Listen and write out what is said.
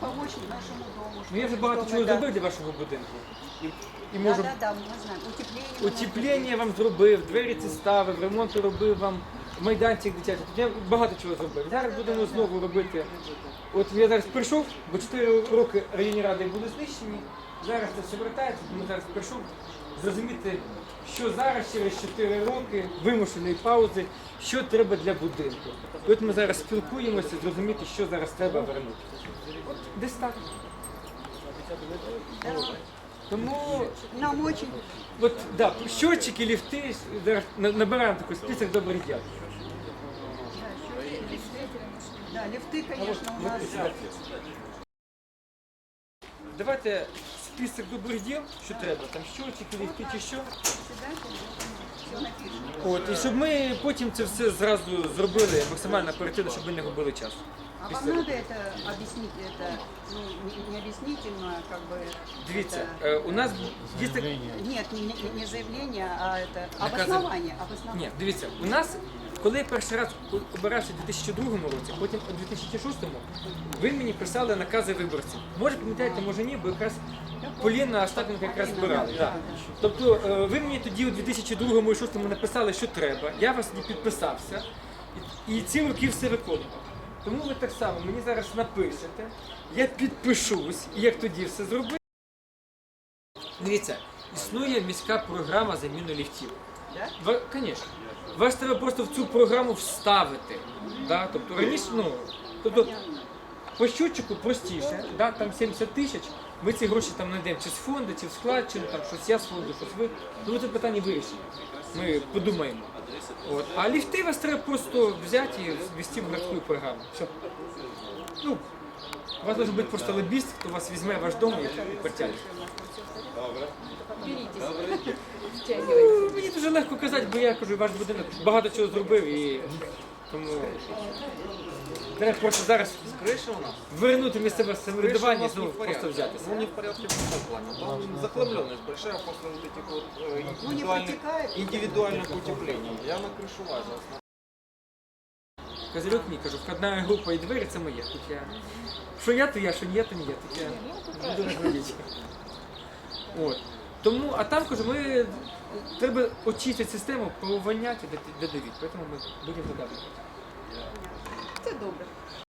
помочь нашему дому. Ну я вже чтобы- багато чтобы чого это- зробив для вашого будинку. І, і Да, можу да, да, мы знаем. Утепление. мы утеплення вам зробив, двері ці ставив, ремонт робив вам, майданчик дитячий. Тут я багато чого зробив. Зараз будемо знову робити. От я зараз прийшов, бо 4 роки районні ради були знищені. Зараз це все вертається, тому зараз прийшов зрозуміти, що зараз через 4 роки вимушеної паузи, що треба для будинку. І от ми зараз спілкуємося, зрозуміти, що зараз треба вернути. От десь так. Тому Нам очень От, да, щотчики, ліфти, зараз на- набираємо такий список добрих діл. Да, лифты, конечно, у нас. Давайте список добрих діл, що треба, там щотчики, ліфти чи що. Все напишем. От, і щоб ми потім це все зразу зробили максимально оперативно, щоб ми не губили час. А вам надо это объяснить, это ну, не, не объяснительно, как бы. Дивіться, это- е, у нас є так. Нет, не, не- не заявление, а это Наказы. обоснование. обоснование. Ні, дивіться, у нас, коли я перший раз обирався у 2002 році, потім у 2006, ви мені писали накази виборців. Може пам'ятаєте, може ні, бо якраз Поліна Остапенко якраз збирали. Да. Тобто е, ви мені тоді у 2002 і 2006 написали, що треба, я вас тоді підписався і, і ці роки все виконував. Тому ви так само мені зараз напишете, я підпишусь, і як тоді все зробити. Дивіться, існує міська програма заміни ліфтів. Звісно. Вас треба просто в цю програму вставити. Да? Тобто раніше, ну, тобто по щотчику простіше, да? там 70 тисяч, ми ці гроші там знайдемо чи з фонду, чи в складчину, там щось я з фонду, щось ви. Тому це питання вирішено. Ми подумаємо. От. А ліфти вас треба просто взяти і ввести в городську програму. Все. Ну, у вас може бути просто лобіст, хто вас візьме в ваш дом і потягне. Ну, Мені дуже легко казати, бо я кажу, ваш будинок багато чого зробив і тому треба просто зараз Крыша у нас? вернути місцеве Крыша у самоврядування і нас не знову в порядке. просто взятися. Ну, не в порядке в каком плане? Там захламленность большая после вот этих вот э, Ну, не индивидуальных, протекает. индивидуальных утеплений. Я на крышу лазил. Козирюк мені кажу, входна група і двері це моє. Тут я. Що я, то я, що ні, я, то ні. я. Тут я буду розводити. От. Тому, а там кажу, ми треба очистити систему, де Давід. Тому ми будемо додавати. Це добре.